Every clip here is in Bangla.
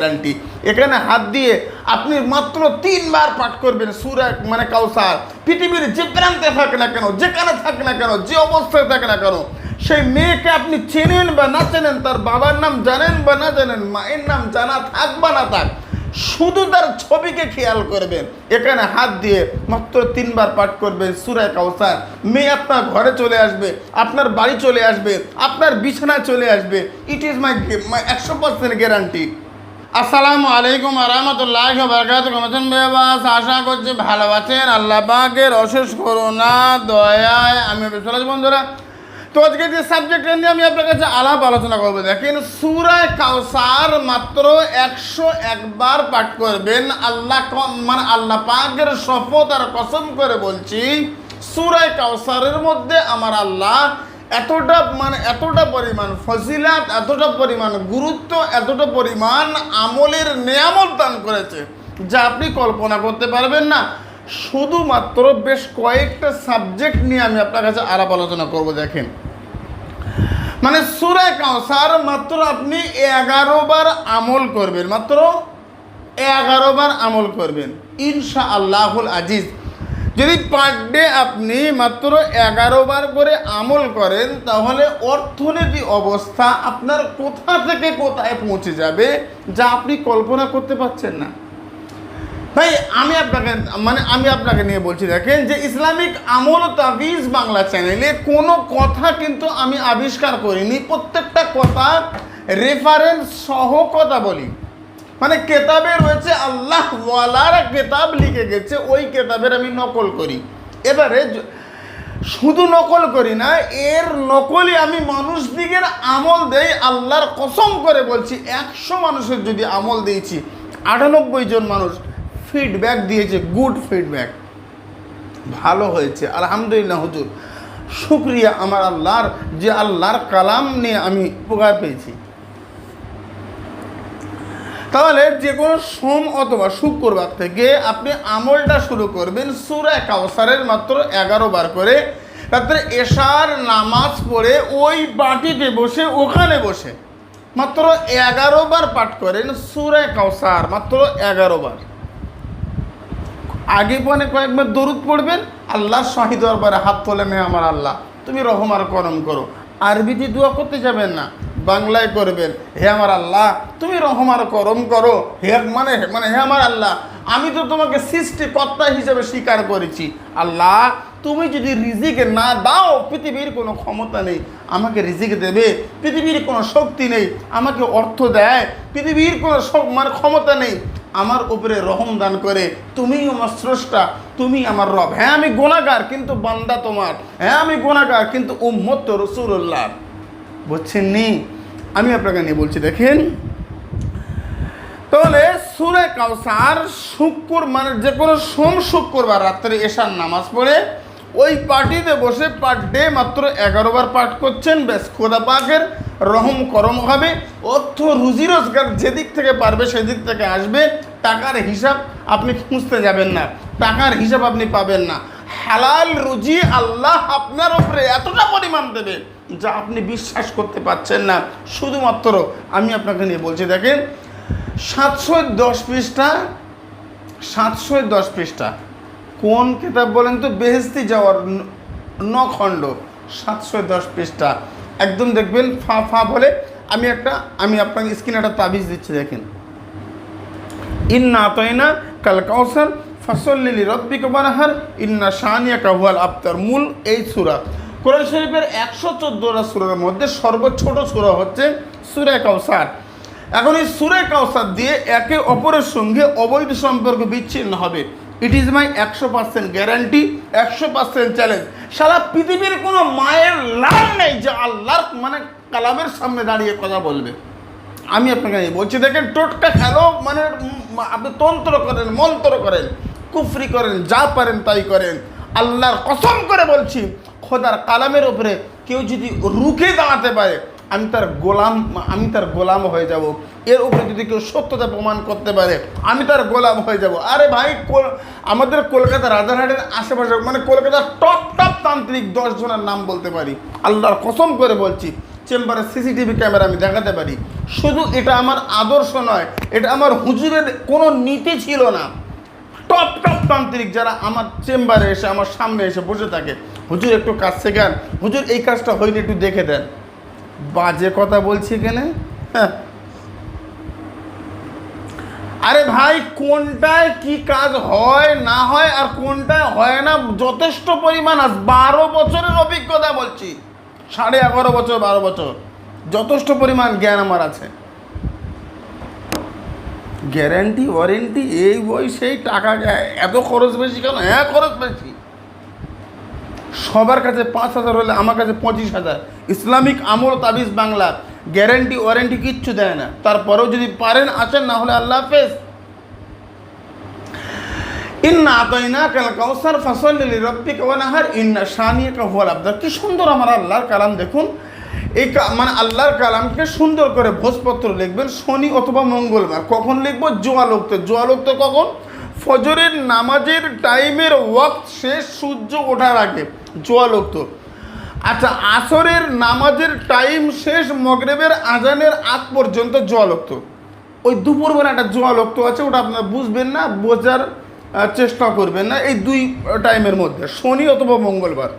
গ্যারান্টি এখানে হাত দিয়ে আপনি মাত্র তিনবার পাঠ করবেন সুরা মানে কাউসার। পৃথিবীর যে প্রান্তে থাকে না কেন, যেখানে থাকে না কেন, যে অবস্থায় থাকে না কেন, সেই মেয়েকে আপনি চেনেন বা না চেনেন, তার বাবার নাম জানেন বা না জানেন, মায়ের নাম জানা থাক বা না থাক, শুধু তার ছবিকে খেয়াল করবেন। এখানে হাত দিয়ে মাত্র তিনবার পাঠ করবেন সুরায় কাউসার। মেয়ে আপনার ঘরে চলে আসবে, আপনার বাড়ি চলে আসবে, আপনার বিছানায় চলে আসবে। ইট ইজ মাই মাই একশো পার্সেন্ট গ্যারান্টি আসসালামু আলাইকুম রহমতুল্লাহ বরকাত কমছেন বেবাস আশা করছি ভালো আছেন। আল্লাহ পাকের অশেষ করোনা দয়ায় আমি বিশ্বরাজ বন্ধুরা। তো আজকে যে সাবজেক্টটা নিয়ে আমি আপনার কাছে আলাপ আলোচনা করব, দেখেন সুরায় কাউসার মাত্র একশো একবার পাঠ করবেন। আল্লাহ মানে আল্লাহ পাকের শপথ আর কসম করে বলছি সুরায় কাউসারের মধ্যে আমার আল্লাহ এতটা মানে এতটা পরিমাণ ফজিলাত, এতটা পরিমাণ গুরুত্ব, এতটা পরিমাণ আমলের নিয়ামত দান করেছে, যা আপনি কল্পনা করতে পারবেন না। শুধুমাত্র বেশ কয়েকটা সাবজেক্ট নিয়ে আমি আপনার কাছে আলাপ আলোচনা করব, দেখেন। মানে সুরায় কাউসার মাত্র আপনি এগারো বার আমল করবেন, মাত্র এগারো বার আমল করবেন। ইনশা আল্লাহুল আজিজ। যদি পার ডে আপনি মাত্র এগারো বার করে আমল করেন, তাহলে অর্থনীতি অবস্থা আপনার কোথা থেকে কোথায় পৌঁছে যাবে, যা আপনি কল্পনা করতে পারছেন না। ভাই, আমি আপনাকে মানে আমি আপনাকে নিয়ে বলছি, দেখেন যে ইসলামিক আমল তাবিজ বাংলা চ্যানেলে কোনো কথা কিন্তু আমি আবিষ্কার করিনি, প্রত্যেকটা কথা রেফারেন্স সহ কথা বলি। মানে কেতাবে রয়েছে আল্লাহ ওয়ালার কেতাব লিখে গেছে, ওই কেতাবের আমি নকল করি। এবারে শুধু নকল করি না, এর নকলই আমি মানুষ দিকের আমল দেই, আল্লাহর কসম করে বলছি, একশো মানুষের যদি আমল দিয়েছি, আটানব্বই জন মানুষ ফিডব্যাক দিয়েছে গুড ফিডব্যাক ভালো হয়েছে, আলহামদুলিল্লাহ হুজুর। শুক্রিয়া আমার আল্লাহর, যে আল্লাহর কালাম নিয়ে আমি উপকার পেয়েছি। তাহলে যে কোনো সোম অথবা শুক্রবার থেকে আপনি আমলটা শুরু করবেন সুরা কাউসারের মাত্র এগারো বার করে। রাত্রে এশার নামাজ পড়ে ওই বাটিতে বসে, ওখানে বসে মাত্র এগারো বার পাঠ করেন সুরা কাউসার মাত্র এগারো বার। আগে পনে কয়েকবার দরুদ পড়বেন, আল্লাহ শাহি দরবারে হাত তোলে নে আমার আল্লাহ, তুমি রহম আর করম করো। আরবিতে দোয়া করতে যাবেন না। বাংলায় করবেন। হে আমার আল্লাহ, তুমি রহম আর করম করো। হে মানে মানে হে আমার আল্লাহ, আমি তো তোমাকে সৃষ্টিকর্তা হিসেবে স্বীকার করেছি। আল্লাহ, তুমি যদি রিজিক না দাও, পৃথিবীর কোনো ক্ষমতা নেই, আমাকে রিজিক দেবে। পৃথিবীর কোনো শক্তি নেই, আমাকে অর্থ দেয়। পৃথিবীর কোনো শক- মানে ক্ষমতা নেই। আমার উপরে রহম দান করে তুমি আমার স্রষ্টা তুমি আমার রব। হ্যাঁ আমি গোনাগার কিন্তু বান্দা তোমার। হ্যাঁ আমি গোনাগার কিন্তু উম্মত রসুল্লাহ বুঝছেন নি আমি আপনাকে নিয়ে বলছি, দেখেন। তাহলে সুরে কাউসার শুক্র মানে যে কোনো সোম শুক্রবার রাত্রে এশার নামাজ পড়ে, ওই পার্টিতে বসে পার ডে মাত্র এগারো বার পাঠ করছেন বেশ খোদা পাকের রহম করম হবে। অর্থ, রুজি, রোজগার যেদিক থেকে পারবে সেদিক থেকে আসবে। টাকার হিসাব আপনি খুঁজতে যাবেন না। টাকার হিসাব আপনি পাবেন না। হালাল রুজি আল্লাহ আপনার উপরে এতটা পরিমাণ দেবে। যা আপনি বিশ্বাস করতে পারছেন না, শুধুমাত্র আমি আপনাকে নিয়ে বলছি, দেখেন সাতশো দশ পৃষ্ঠা সাতশো দশ পৃষ্ঠা। কোন কিতাব বলেন তো? বেহেস্তি যাওয়ার ন- খণ্ড সাতশো দশ পৃষ্ঠা। একদম দেখবেন, ফা ফা বলে আমি একটা, আমি আপনাকে স্ক্রিনে একটা তাবিজ দিচ্ছি, দেখেন। ইন্না তয়না কাল কাউসার ফসল্লিলি রব্বিক বানাহার ইন্না শানিয়া কাহুয়াল আফতার মূল এই সুরা। কোরআন শরীফের একশো চোদ্দোটা সুরের মধ্যে সর্বছোট সুরা হচ্ছে সুরে কাউসার। এখন এই সুরে কাউসার দিয়ে একে অপরের সঙ্গে অবৈধ সম্পর্ক বিচ্ছিন্ন হবে। ইট ইজ মাই একশো পার্সেন্ট গ্যারান্টি একশো পার্সেন্ট চ্যালেঞ্জ সারা পৃথিবীর কোনো মায়ের লাভ নেই যে আল্লাহর মানে কালামের সামনে দাঁড়িয়ে কথা বলবে। আমি আপনাকে বলছি, দেখেন টোটকা খেলো মানে আপনি তন্ত্র করেন, মন্ত্র করেন, কুফরি করেন, যা পারেন তাই করেন। আল্লাহর কসম করে বলছি খোদার কালামের উপরে কেউ যদি রুখে দাঁড়াতে পারে, আমি তার গোলাম, আমি তার গোলাম হয়ে যাব। এর উপরে যদি কেউ সত্যতা প্রমাণ করতে পারে, আমি তার গোলাম হয়ে যাব। আরে ভাই আমাদের কলকাতা রাজারহাটের আশেপাশে মানে কলকাতার টপ টপ তান্ত্রিক দশজনের নাম বলতে পারি। আল্লাহর কসম করে বলছি, চেম্বারে সিসিটিভি ক্যামেরা আমি দেখাতে পারি। শুধু এটা আমার আদর্শ নয়, এটা আমার হুজুরের কোনো নীতি ছিল না। টপ টপ তান্ত্রিক যারা আমার চেম্বারে এসে, আমার সামনে এসে বসে থাকে হুজুর একটু কাজ শেখান হুজুর, এই কাজটা হয়নি, একটু দেখে দেন। বাজে কথা বলছি এখানে? হ্যাঁ। আরে ভাই, কোনটায় কি কাজ হয়, না হয়, আর কোনটায় হয় না, যথেষ্ট পরিমাণ আজ বারো বছরের অভিজ্ঞতা বলছি। সাড়ে এগারো বছর, বারো বছর। যথেষ্ট পরিমাণ জ্ঞান আমার আছে। গ্যারান্টি, ওয়ারেন্টি, এই বই, সেই টাকা, এত খরচ বেশি কেন? হ্যাঁ খরচ বেশি। সবার কাছে পাঁচ হাজার হলে আমার কাছে পঁচিশ হাজার। ইসলামিক আমল তাবিজ বাংলা গ্যারেন্টি ওয়ারেন্টি কিচ্ছু দেয় না। তারপরেও যদি পারেন, আসেন, না হলে আল্লাহ হাফেজ। ইন্না আতাইনা কাল কাউসার ফসল রব্বিক ওয়ানাহার ইন্না শানিয়াকা হুয়াল আবদার। কি সুন্দর আমার আল্লাহর কালাম, দেখুন। এই মানে আল্লাহর কালামকে সুন্দর করে ভোজপত্র লিখবেন, শনি অথবা মঙ্গলবার। কখন লিখব? জোয়ালোক্ত জোয়ালোক্ত কখন? ফজরের নামাজের টাইমের ওয়াক্ত শেষ সূর্য ওঠার আগে জোয়ালোক্ত আচ্ছা আসরের নামাজের টাইম শেষ মগরেবের আজানের আগ পর্যন্ত জোয়ালোক্ত ওই দুপুরবেলা একটা জোয়ালোক্ত আছে, ওটা আপনার বুঝবেন না, বোঝার চেষ্টা করবেন না এই দুই টাইমের মধ্যে, শনি অথবা মঙ্গলবার।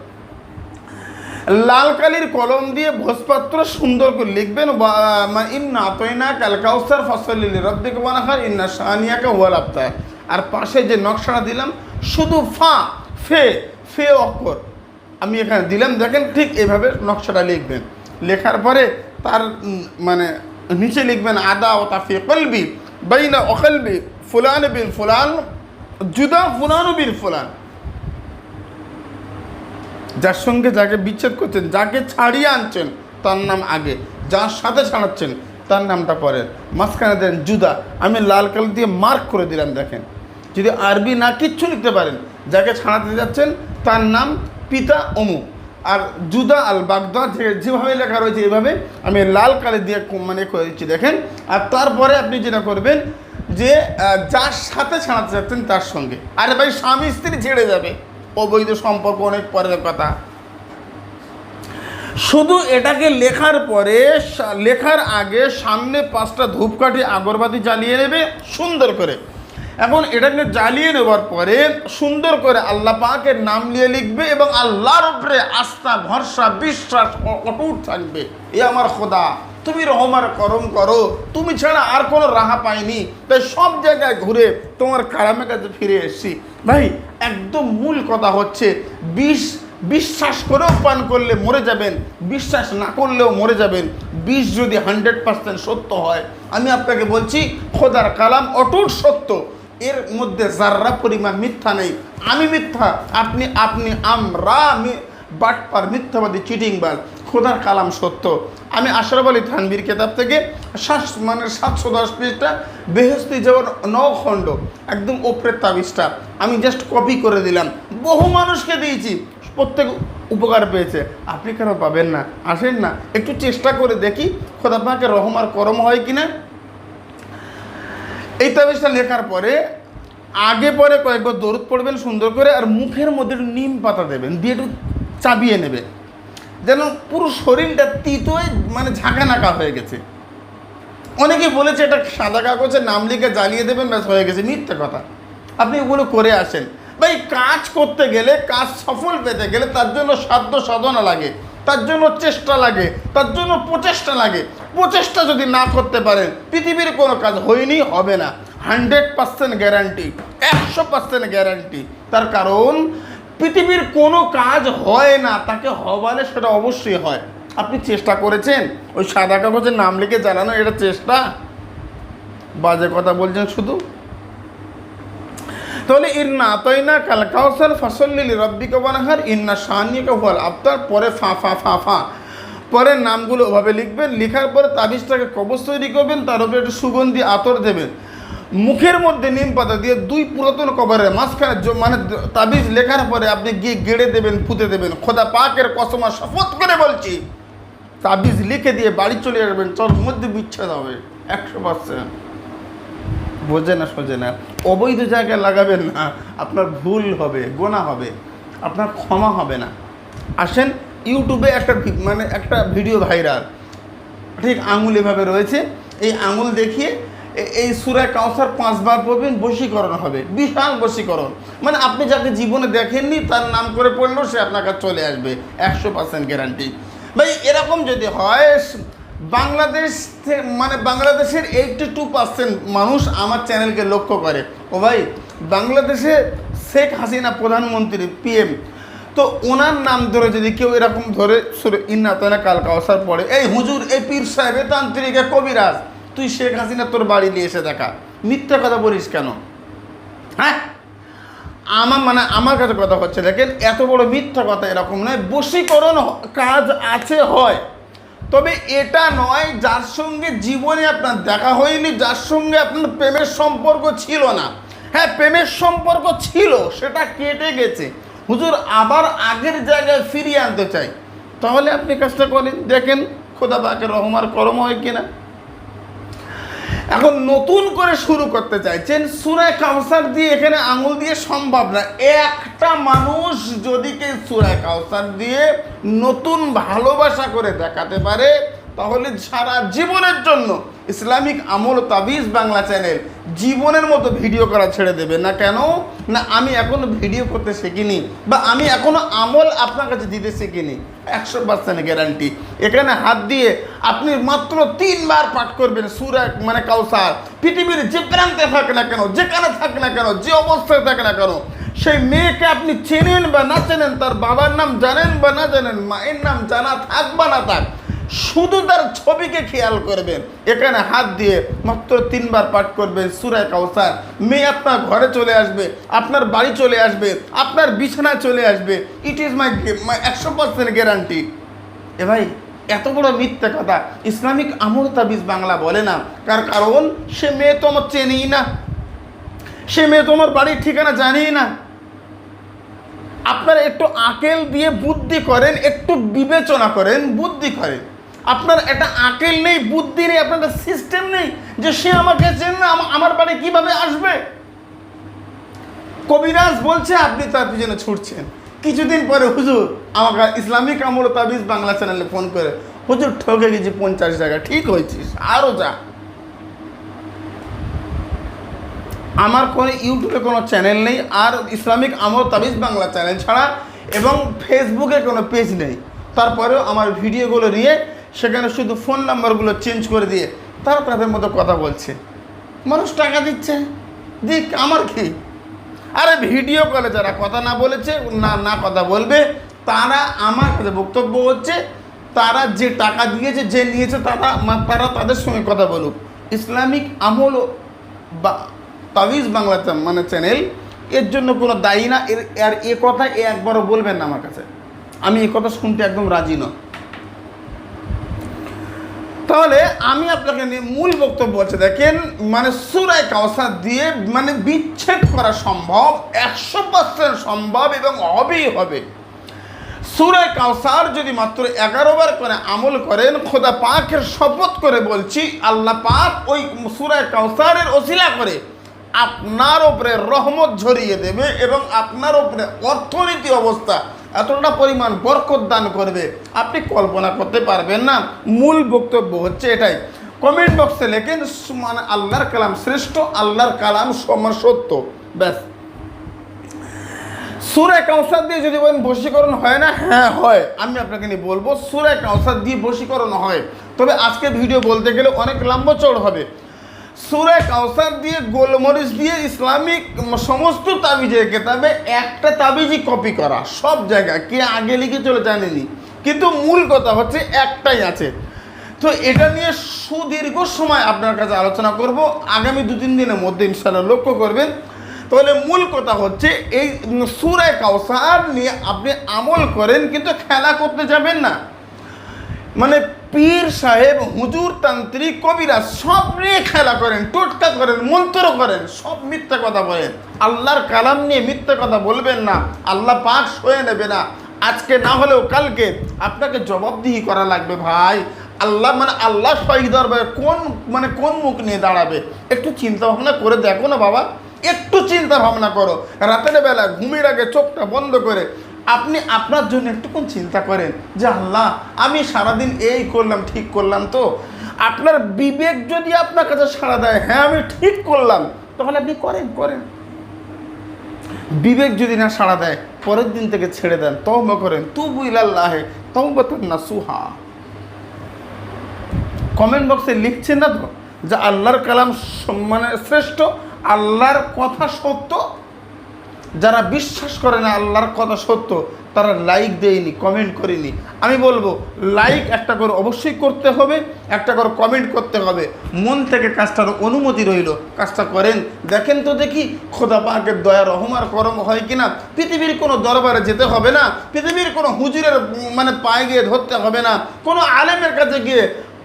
লাল কালির কলম দিয়ে ভোজপত্র সুন্দর করে লিখবেন ইন্না আতইনা কাল কাউসার, ফসলিল রব্বিক বানাহার ইন্না শানিয়াকে ওয়াল আফতার আর পাশে যে নকশাটা দিলাম, শুধু ফা, ফে ফে অক্ষর। আমি এখানে দিলাম, দেখেন ঠিক এভাবে নকশাটা লিখবেন। লেখার পরে তার মানে নিচে লিখবেন, আদা ও তাফি কলবি, বাইনা অকলবি ফুলান বিন ফুলান, জুদা ফুলানু বিন ফুলান। যার সঙ্গে যাকে বিচ্ছেদ করছেন, যাকে ছাড়িয়ে আনছেন, তার নাম আগে। যার সাথে ছাড়াচ্ছেন তার নামটা পরে মাঝখানে দেন জুদা। আমি লাল কালি দিয়ে মার্ক করে দিলাম, দেখেন। যদি আরবি না কিচ্ছু লিখতে পারেন, যাকে ছাড়াতে যাচ্ছেন, তার নাম পিতা অমু। আর জুদা আল বাগদা যেভাবে লেখা রয়েছে এইভাবে আমি লাল কালি দিয়ে মানে করে দিচ্ছি, দেখেন। আর তারপরে আপনি যেটা করবেন যে যার সাথে ছাড়াতে যাচ্ছেন তার সঙ্গে। আরে ভাই, স্বামী স্ত্রী ছেড়ে যাবে। অবৈধ সম্পর্ক অনেক পরের কথা। শুধু এটাকে লেখার পরে লেখার আগে সামনে পাঁচটা ধূপকাঠি আগরবাতি জ্বালিয়ে নেবে, সুন্দর করে। এখন এটাকে জ্বালিয়ে নেবার পরে সুন্দর করে আল্লাহ পাকের নাম নিয়ে লিখবে এবং আল্লাহর উপরে আস্থা, ভরসা, বিশ্বাস অটুট থাকবে। এ আমার খোদা, তুমি রহমার করম করো। তুমি ছাড়া আর কোনো রাহা পাইনি। তাই সব জায়গায় ঘুরে তোমার কারামের কাছে ফিরে এসেছি। ভাই, একদম মূল কথা হচ্ছে, বিষ বিশ্বাস করেও পান করলে মরে যাবেন, বিশ্বাস না করলেও মরে যাবেন। বিষ যদি হান্ড্রেড পার্সেন্ট সত্য হয়, আমি আপনাকে বলছি, খোদার কালাম অটুট সত্য। এর মধ্যে যার্রা পরিমাণ মিথ্যা নেই, আমি মিথ্যা, আপনি আপনি, আমরা বাটপার, মিথ্যাবাদী, চিটিংবাজ, খোদার কালাম সত্য। আমি আশরাফ আলী থানবির কেতাব থেকে সাত মানে সাতশো দশ পৃষ্ঠা বেহস্তি যাওয়ার নখণ্ড, একদম ওপরের তাবিজটা, আমি জাস্ট কপি করে দিলাম। বহু মানুষকে দিয়েছি, প্রত্যেক উপকার পেয়েছে। আপনি কেন পাবেন না? আসেন না, একটু চেষ্টা করে দেখি খোদা পাকে রহমার করম হয় কিনা। এই তাবিজটা লেখার পরে, আগে পরে কয়েকবার দরুদ পড়বেন সুন্দর করে, আর মুখের মধ্যে একটু নিম পাতা দেবেন, দিয়ে একটু চাবিয়ে নেবেন যেন পুরো শরীরটা তিতোয় মানে ঝাঁকানাকা হয়ে গেছে। অনেকে বলেছে, এটা সাদা কাগজে নাম লিখে জ্বালিয়ে দেবেন, ব্যাস হয়ে গেছে, মিথ্যে কথা। আপনি ওগুলো করে আসেন। ভাই, কাজ করতে গেলে, কাজ সফল পেতে গেলে তার জন্য সাধ্য সাধনা লাগে। তার জন্য চেষ্টা লাগে, তার জন্য প্রচেষ্টা লাগে। প্রচেষ্টা যদি না করতে পারেন, পৃথিবীর কোনো কাজ হয়নি, হবে না। হান্ড্রেড পার্সেন্ট গ্যারান্টি, একশো পার্সেন্ট গ্যারান্টি। তার কারণ, পৃথিবীর কোনো কাজ হয় না, তাকে হবালে সেটা অবশ্যই হয়। আপনি চেষ্টা করেছেন? ওই সাদা কাগজের নাম লিখে জানানো এটা চেষ্টা? বাজে কথা বলছেন শুধু? তাহলে ইন্না আতইনা কাল কাউসার ফসল্লিল রব্বিকা বানাহার ইন্না শানিকা হুয়াল আফতার পরে ফা ফা ফা ফা। পরে নামগুলো ওভাবে লিখবেন, লেখার পরে তাবিজটাকে কবচ তৈরি করবেন, তার উপরে একটু সুগন্ধি, আতর দেবেন। মুখের মধ্যে নিম পাতা দিয়ে দুই পুরাতন কবরের মাঝখানে মানে তাবিজ লেখার পরে আপনি গিয়ে গেড়ে দেবেন, পুঁতে দেবেন। খোদা পাকের কসমা শপথ করে বলছি, তাবিজ লিখে দিয়ে বাড়ি চলে আসবেন তোর মধ্যে বিচ্ছেদ হবে, একশো পার্সেন্ট। বোঝে না, সোজে না। অবৈধ জায়গায় লাগাবেন না, আপনার ভুল হবে, গোনা হবে, আপনার ক্ষমা হবে না। আসেন, ইউটিউবে একটা মানে একটা ভিডিও ভাইরাল। ঠিক আঙুল এভাবে রয়েছে, এই আঙুল দেখিয়ে এই সুরায় কাউসার পাঁচবার পড়বেন, বশীকরণ হবে, বিশাল বশীকরণ। মানে আপনি যাকে জীবনে দেখেননি, তার নাম করে পড়লেও সে আপনার কাছে চলে আসবে, একশো পার্সেন্ট গ্যারান্টি ভাই, এরকম যদি হয় বাংলাদেশ মানে বাংলাদেশের এইটটি টু পার্সেন্ট মানুষ আমার চ্যানেলকে লক্ষ্য করে। ও ভাই, বাংলাদেশে শেখ হাসিনা প্রধানমন্ত্রী পিএম তো ওনার নাম ধরে যদি কেউ এরকম ধরে, সুরে, ইন্না তানা কাল কাউসার পড়ে এই হুজুর, এই পীর সাহেব এ তান্ত্রিক কবিরাজ, তুই শেখ হাসিনা তোর বাড়ি নিয়ে এসে দেখা। মিথ্যা কথা বলিস কেন? হ্যাঁ? আমার মানে আমার কাছে কথা হচ্ছে, দেখেন, এত বড় মিথ্যা কথা এরকম নয়। বশীকরণ কাজ আছে, হয়। তবে এটা নয়, যার সঙ্গে জীবনে আপনার দেখা হয়নি, যার সঙ্গে আপনার প্রেমের সম্পর্ক ছিল না। হ্যাঁ প্রেমের সম্পর্ক ছিল, সেটা কেটে গেছে। হুজুর, আবার আগের জায়গায় ফিরিয়ে আনতে চাই। তাহলে আপনি কাজটা করেন, দেখেন খোদা পাকের রহমার করম হয় কিনা। এখন নতুন করে শুরু করতে চাইছেন, সুরায় কাউসার দিয়ে এখানে আঙুল দিয়ে সম্ভব না। একটা মানুষ যদি কেউ সুরায় কাউসার দিয়ে নতুন ভালোবাসা করে দেখাতে পারে, তাহলে সারা জীবনের জন্য ইসলামিক আমল তাবিজ বাংলা চ্যানেল জীবনের মতো ভিডিও করা ছেড়ে দেবে। না কেন? না আমি এখনও ভিডিও করতে শিখিনি বা আমি এখনও আমল আপনার কাছে দিতে শিখিনি। একশো পার্সেন্ট গ্যারান্টি এখানে হাত দিয়ে আপনি মাত্র তিনবার পাঠ করবেন সুরা মানে কাউসার। পৃথিবীর যে প্রান্তে থাক না কেন, যেখানে থাক না কেন, যে অবস্থায় থাক না কেন, সেই মেয়েকে আপনি চেনেন বা না চেনেন, তার বাবার নাম জানেন বা না জানেন, মায়ের নাম জানা থাক বা না থাক শুধু তার ছবিকে খেয়াল করবেন। এখানে হাত দিয়ে মাত্র তিনবার পাঠ করবেন সুরায় কাউসার মেয়ে আপনার ঘরে চলে আসবে, আপনার বাড়ি চলে আসবে, আপনার বিছানায় চলে আসবে। ইট ইজ মাই মাই একশো পার্সেন্ট গ্যারান্টি এ ভাই, এত বড় মিথ্যে কথা। ইসলামিক আমল তাবিজ বাংলা বলে না। কার কারণ? সে মেয়ে তো আমার চেনেই না। সে মেয়ে তোমার বাড়ির ঠিকানা জানেই না। আপনারা একটু আকেল দিয়ে বুদ্ধি করেন, একটু বিবেচনা করেন, বুদ্ধি করেন। আপনার একটা আকেল নেই, বুদ্ধি নেই, আপনার একটা সিস্টেম নেই যে সে আমাকে চেন না আমার বাড়ি কীভাবে আসবে? কবিরাজ বলছে, আপনি তার পিছনে ছুটছেন। কিছুদিন পরে হুজুর আমাকে ইসলামিক আমল তাবিজ বাংলা চ্যানেলে ফোন করে। হুজুর, ঠকে গেছি পঞ্চাশ টাকা ঠিক হয়েছিস আরও যা। আমার কোনো ইউটিউবে কোনো চ্যানেল নেই, আর ইসলামিক আমল তাবিজ বাংলা চ্যানেল ছাড়া এবং ফেসবুকে কোনো পেজ নেই। তারপরেও আমার ভিডিওগুলো নিয়ে সেখানে শুধু ফোন নাম্বারগুলো চেঞ্জ করে দিয়ে তারা তাদের মতো কথা বলছে। মানুষ টাকা দিচ্ছে। দিক আমার কি? আরে ভিডিও কলে যারা কথা না বলেছে, না না কথা বলবে, তারা আমার কাছে বক্তব্য হচ্ছে, তারা যে টাকা দিয়েছে, যে নিয়েছে, তারা তারা তাদের সঙ্গে কথা বলুক। ইসলামিক আমল বা, তাবিজ বাংলা মানে চ্যানেল, এর জন্য কোনো দায়ী না। এর, আর এ কথা এ একবারও বলবেন না আমার কাছে। আমি এ কথা শুনতে একদম রাজি নয় তাহলে আমি আপনাকে নিয়ে মূল বক্তব্য হচ্ছে, দেখেন মানে সুরায় কাউসার দিয়ে মানে বিচ্ছেদ করা সম্ভব, একশো পার্সেন্ট সম্ভব এবং হবেই হবে। সুরায় কাউসার যদি মাত্র এগারো বার করে আমল করেন, খোদা পাকের শপথ করে বলছি, আল্লাহ পাক ওই সুরায় কাউসারের ওসিলা করে আপনার ওপরে রহমত ঝরিয়ে দেবে এবং আপনার ওপরে অর্থনীতি অবস্থা এতটা পরিমাণ বরকত দান করবে, আপনি কল্পনা করতে পারবেন না। মূল বক্তব্য হচ্ছে এটাই। কমেন্ট বক্সে লেখেন মানে আল্লাহর কালাম শ্রেষ্ঠ, আল্লাহর কালাম সমান সত্য। ব্যাস। সুরায় কাউসার দিয়ে যদি বলেন বশীকরণ হয় না? হ্যাঁ হয়। আমি আপনাকে নিয়ে বলব সুরায় কাউসার দিয়ে বশীকরণ হয়। তবে আজকে ভিডিও বলতে গেলে অনেক লম্বা চড় হবে। সুরায় কাউসার দিয়ে, গোলমরিচ দিয়ে, ইসলামিক সমস্ত তাবিজের কেতাবে একটা তাবিজই কপি করা। সব জায়গায়। কে আগে লিখে চলে জানেনি। কিন্তু মূল কথা হচ্ছে একটাই আছে। তো এটা নিয়ে সুদীর্ঘ সময় আপনার কাছে আলোচনা করব। আগামী দু তিন দিনের মধ্যে ইনশাল্লাহ লক্ষ্য করবেন। তাহলে মূল কথা হচ্ছে এই সুরায় কাউসার নিয়ে আপনি আমল করেন, কিন্তু খেলা করতে যাবেন না। মানে পীর সাহেব, হুজুর, তান্ত্রিক, কবিরা সব নিয়ে খেলা করেন, টোটকা করেন, মন্ত্র করেন, সব মিথ্যা কথা বলেন। আল্লাহর কালাম নিয়ে মিথ্যা কথা বলবেন না, আল্লাহ পাক সয়ে নেবে না। আজকে না হলেও কালকে আপনাকে জবাবদিহি করা লাগবে ভাই। আল্লাহ মানে আল্লাহ শহীদ দরবারে কোন মানে কোন মুখ নিয়ে দাঁড়াবে? একটু চিন্তা ভাবনা করে দেখো না বাবা, একটু চিন্তা ভাবনা করো। রাতের বেলা ঘুমের আগে চোখটা বন্ধ করে আপনি আপনার জন্য একটুকুন চিন্তা করেন যে, আল্লাহ, আমি সারাদিন এই করলাম, ঠিক করলাম তো। আপনার বিবেক যদি আপনার কাছে সাড়া দেয় হ্যাঁ আমি ঠিক করলাম। তাহলে আপনি করেন করেন। বিবেক যদি না সাড়া দেয়, পরের দিন থেকে ছেড়ে দেন, তওবা করেন তু বুইলাল্লাহে তওবাতুন নাসুহা। কমেন্ট বক্সে লিখছেন না তো? যে, আল্লাহর কালাম স- মানে শ্রেষ্ঠ, আল্লাহর কথা সত্য যারা বিশ্বাস করে না আল্লাহর কথা সত্য, তারা লাইক দেয়নি কমেন্ট করেনি। আমি বলব লাইক একটা করে অবশ্যই করতে হবে, একটা করে কমেন্ট করতে হবে। মন থেকে কাজটার অনুমতি রইল, কাজটা করেন। দেখেন তো দেখি, খোদা পাকের দয়া রহমার করম হয় কিনা? পৃথিবীর কোনো দরবারে যেতে হবে না, পৃথিবীর কোনো হুজুরের মানে পায়ে গিয়ে ধরতে হবে না। কোনো আলেমের কাছে গিয়ে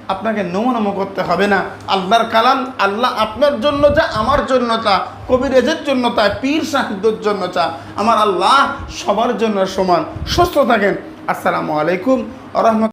আপনাকে নমনম করতে হবে না। আল্লাহর কালাম, আল্লাহ আপনার জন্য চা আমার জন্য চা কবিরেজের জন্য তা, পীর সাহিত্যর জন্য চা আমার আল্লাহ সবার জন্য সমান। সুস্থ থাকেন। আসসালামু আলাইকুম। রহমত